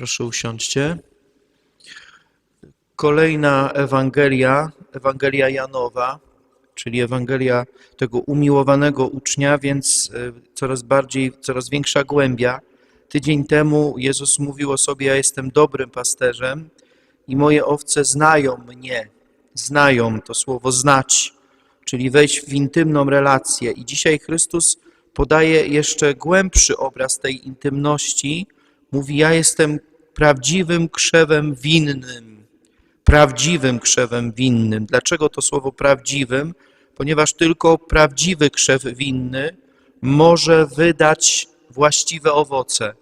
Proszę usiądźcie. Kolejna Ewangelia, Ewangelia Janowa, czyli Ewangelia tego umiłowanego ucznia, więc e, coraz bardziej, coraz większa głębia. Tydzień temu Jezus mówił o sobie, ja jestem dobrym pasterzem i moje owce znają mnie. Znają to słowo znać, czyli wejść w intymną relację. I dzisiaj Chrystus podaje jeszcze głębszy obraz tej intymności. Mówi, ja jestem prawdziwym krzewem winnym. Prawdziwym krzewem winnym. Dlaczego to słowo prawdziwym? Ponieważ tylko prawdziwy krzew winny może wydać właściwe owoce.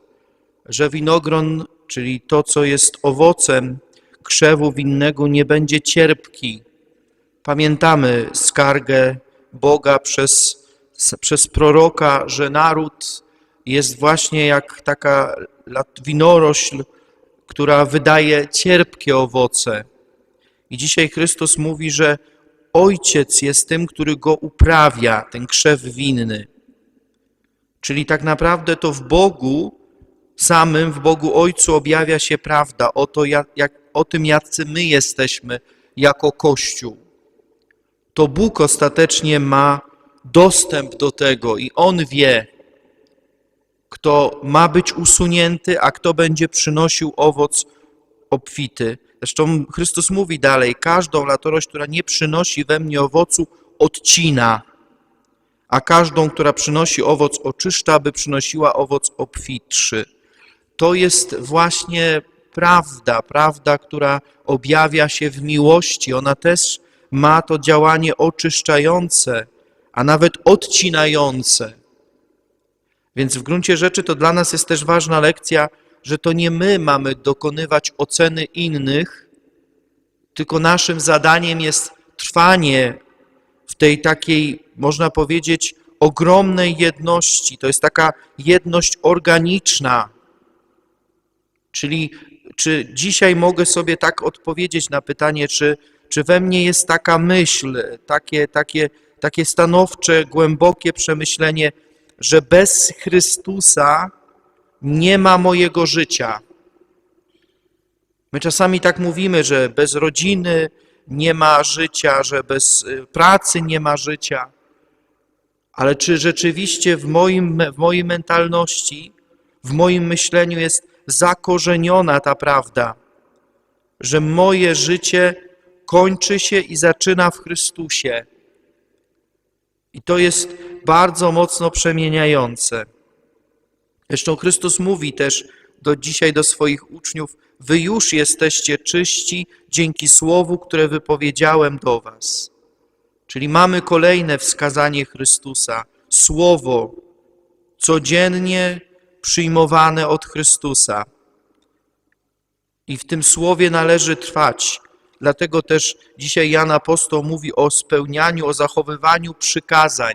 Że winogron, czyli to, co jest owocem krzewu winnego, nie będzie cierpki. Pamiętamy skargę Boga przez, przez proroka, że naród jest właśnie jak taka winorośl, która wydaje cierpkie owoce. I dzisiaj Chrystus mówi, że Ojciec jest tym, który go uprawia, ten krzew winny. Czyli tak naprawdę to w Bogu samym, w Bogu Ojcu objawia się prawda o, to, jak, o tym, jacy my jesteśmy jako Kościół. To Bóg ostatecznie ma dostęp do tego i On wie, kto ma być usunięty, a kto będzie przynosił owoc obfity. Zresztą Chrystus mówi dalej, każdą latorość, która nie przynosi we mnie owocu, odcina, a każdą, która przynosi owoc, oczyszcza, aby przynosiła owoc obfitszy. To jest właśnie prawda, prawda, która objawia się w miłości. Ona też ma to działanie oczyszczające, a nawet odcinające. Więc w gruncie rzeczy to dla nas jest też ważna lekcja, że to nie my mamy dokonywać oceny innych, tylko naszym zadaniem jest trwanie w tej takiej, można powiedzieć, ogromnej jedności. To jest taka jedność organiczna. Czyli czy dzisiaj mogę sobie tak odpowiedzieć na pytanie, czy, czy we mnie jest taka myśl, takie, takie, takie stanowcze, głębokie przemyślenie, że bez Chrystusa nie ma mojego życia. My czasami tak mówimy, że bez rodziny nie ma życia, że bez pracy nie ma życia. Ale czy rzeczywiście w, moim, w mojej mentalności, w moim myśleniu jest zakorzeniona ta prawda, że moje życie kończy się i zaczyna w Chrystusie? I to jest bardzo mocno przemieniające. Zresztą Chrystus mówi też do dzisiaj do swoich uczniów: Wy już jesteście czyści dzięki słowu, które wypowiedziałem do Was. Czyli mamy kolejne wskazanie Chrystusa, słowo codziennie przyjmowane od Chrystusa. I w tym słowie należy trwać. Dlatego też dzisiaj Jan Apostoł mówi o spełnianiu, o zachowywaniu przykazań.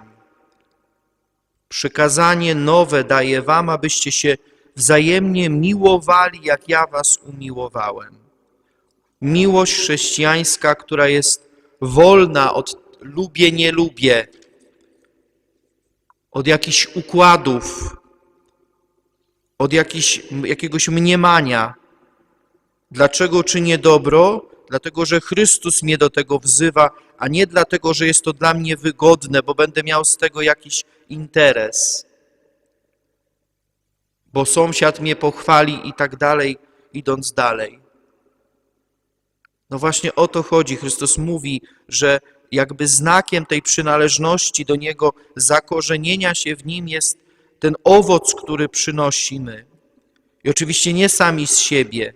Przykazanie nowe daję wam, abyście się wzajemnie miłowali, jak ja was umiłowałem. Miłość chrześcijańska, która jest wolna od lubię, nie lubię, od jakichś układów, od jakichś, jakiegoś mniemania. Dlaczego czynię dobro? Dlatego, że Chrystus mnie do tego wzywa, a nie dlatego, że jest to dla mnie wygodne, bo będę miał z tego jakiś interes. Bo sąsiad mnie pochwali i tak dalej, idąc dalej. No właśnie o to chodzi. Chrystus mówi, że jakby znakiem tej przynależności do Niego, zakorzenienia się w Nim jest ten owoc, który przynosimy. I oczywiście nie sami z siebie.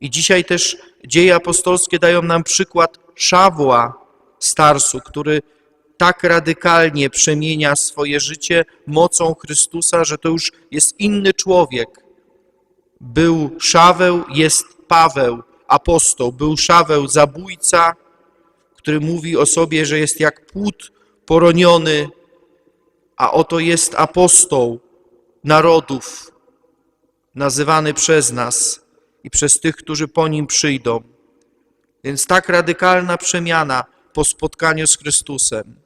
I dzisiaj też dzieje apostolskie dają nam przykład Szawła Starsu, który tak radykalnie przemienia swoje życie mocą Chrystusa, że to już jest inny człowiek. Był Szaweł, jest Paweł, apostoł. Był Szaweł, zabójca, który mówi o sobie, że jest jak płód poroniony, a oto jest apostoł narodów, nazywany przez nas i przez tych, którzy po nim przyjdą. Więc tak radykalna przemiana po spotkaniu z Chrystusem.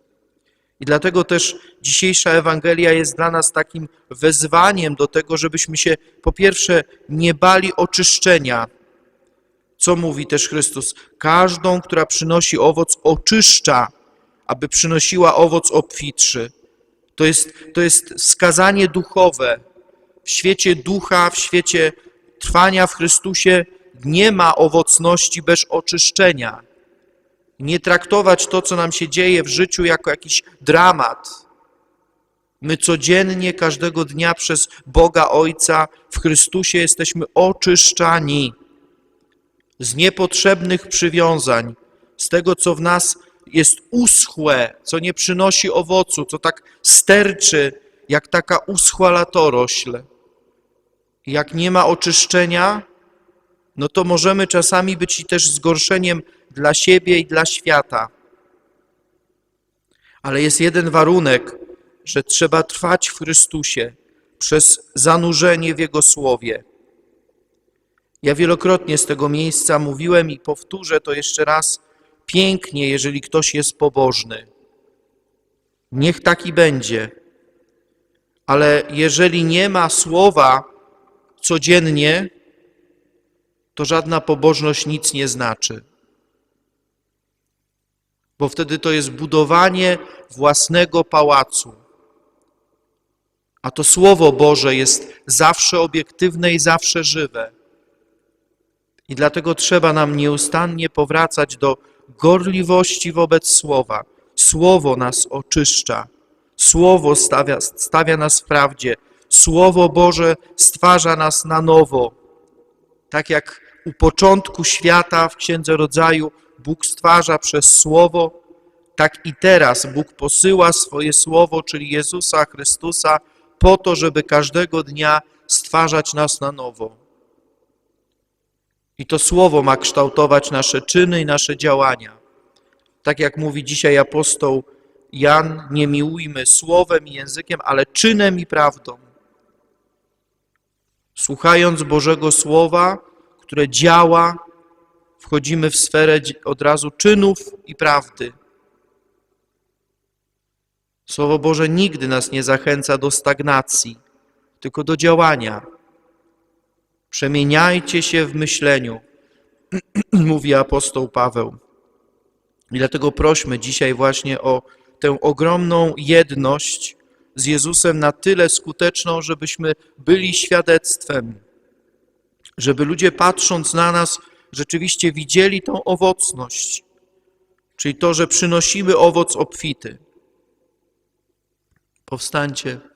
I dlatego też dzisiejsza Ewangelia jest dla nas takim wezwaniem do tego, żebyśmy się po pierwsze nie bali oczyszczenia. Co mówi też Chrystus? Każdą, która przynosi owoc, oczyszcza, aby przynosiła owoc obfitszy. To jest, to jest wskazanie duchowe. W świecie ducha, w świecie trwania w Chrystusie nie ma owocności bez oczyszczenia. Nie traktować to, co nam się dzieje w życiu, jako jakiś dramat. My codziennie, każdego dnia przez Boga Ojca w Chrystusie jesteśmy oczyszczani z niepotrzebnych przywiązań, z tego, co w nas jest uschłe, co nie przynosi owocu, co tak sterczy, jak taka uschła latorośl. Jak nie ma oczyszczenia, no to możemy czasami być i też zgorszeniem dla siebie i dla świata. Ale jest jeden warunek, że trzeba trwać w Chrystusie przez zanurzenie w Jego Słowie. Ja wielokrotnie z tego miejsca mówiłem i powtórzę to jeszcze raz. Pięknie, jeżeli ktoś jest pobożny. Niech taki będzie. Ale jeżeli nie ma słowa codziennie, to żadna pobożność nic nie znaczy. Bo wtedy to jest budowanie własnego pałacu. A to Słowo Boże jest zawsze obiektywne i zawsze żywe. I dlatego trzeba nam nieustannie powracać do gorliwości wobec Słowa. Słowo nas oczyszcza, Słowo stawia, stawia nas w prawdzie, Słowo Boże stwarza nas na nowo. Tak jak u początku świata w Księdze Rodzaju Bóg stwarza przez Słowo, tak i teraz Bóg posyła swoje Słowo, czyli Jezusa Chrystusa, po to, żeby każdego dnia stwarzać nas na nowo. I to Słowo ma kształtować nasze czyny i nasze działania. Tak jak mówi dzisiaj apostoł Jan, nie miłujmy słowem i językiem, ale czynem i prawdą. Słuchając Bożego Słowa, które działa, wchodzimy w sferę od razu czynów i prawdy. Słowo Boże nigdy nas nie zachęca do stagnacji, tylko do działania. Przemieniajcie się w myśleniu, mówi apostoł Paweł. I dlatego prośmy dzisiaj właśnie o tę ogromną jedność z Jezusem na tyle skuteczną, żebyśmy byli świadectwem, żeby ludzie patrząc na nas rzeczywiście widzieli tą owocność, czyli to, że przynosimy owoc obfity. Powstańcie.